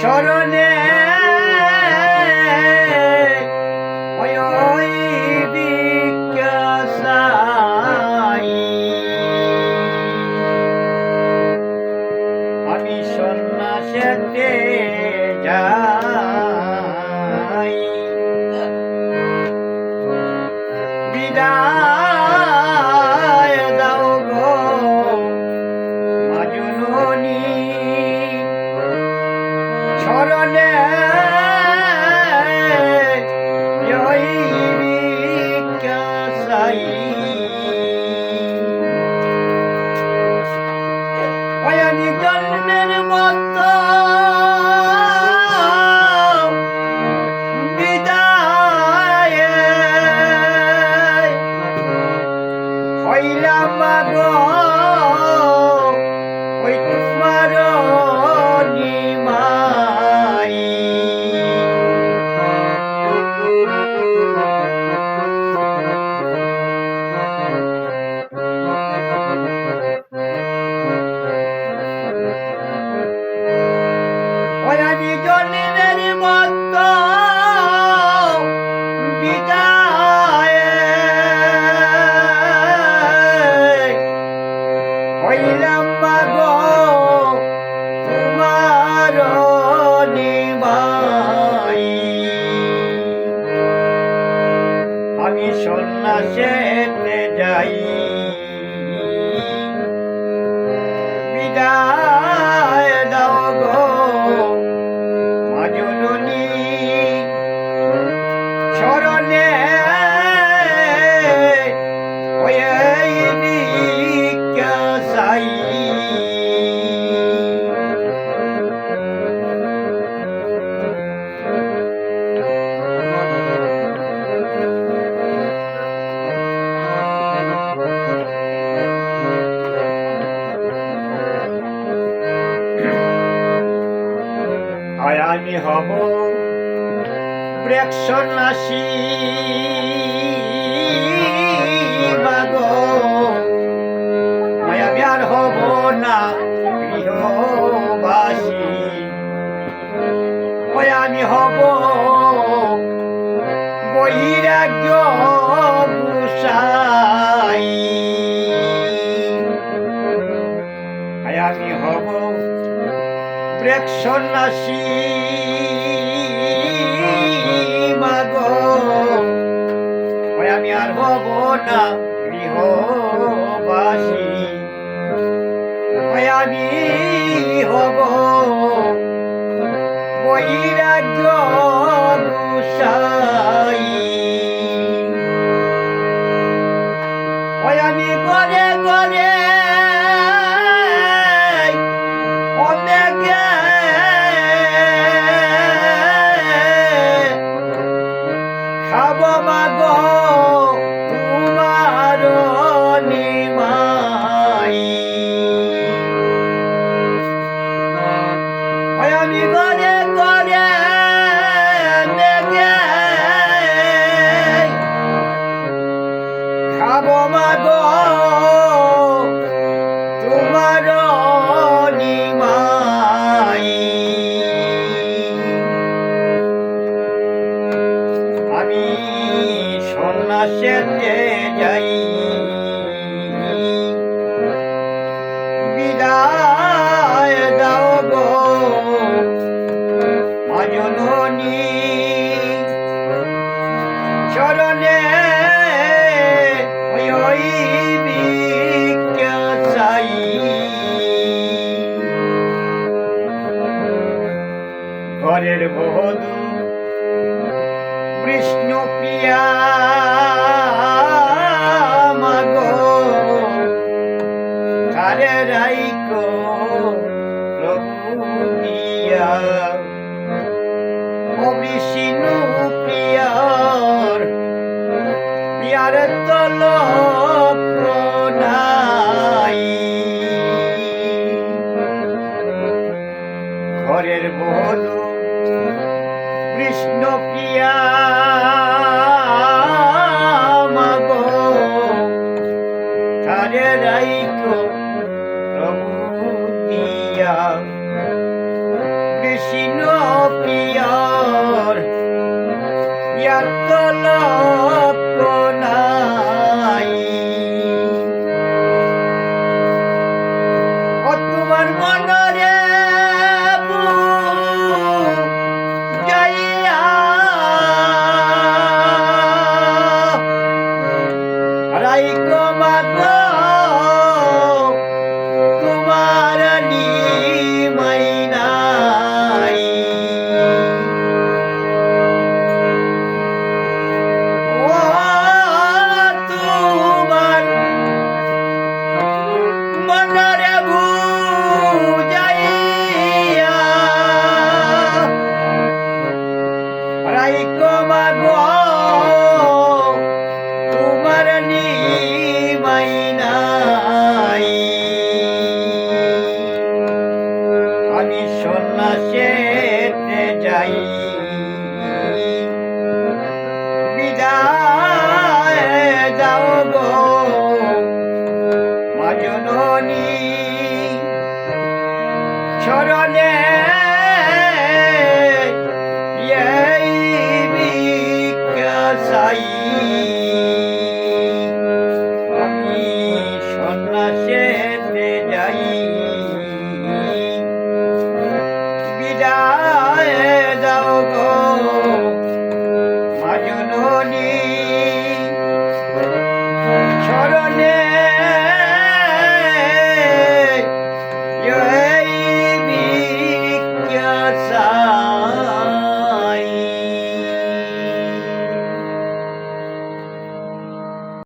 চরণে। আমি সন্ন্যাসেতে যাই। বিদায়। Hashem. আর আমি হব প্রেক্ষণাসী মাগো আমি হব না গৃহবাসী। আমি হব বৈরাগ্য গুসাই। আমি হব প্রেক্ষণাসী মাগো আমি আর হব না গৃহবাসী। আমি হব। বৈরাগ্য গুসাই ঘরের বধূ। কৃষ্ণ প্রিয়া মাগো। কারে প্রভু আগে রাইখো প্রভু পিয়া কৃষ্ণ পিয়ার ইয়াতলা সন্ন্যাসেতে যাই। বিদায় যাও গো মাজননী চরণে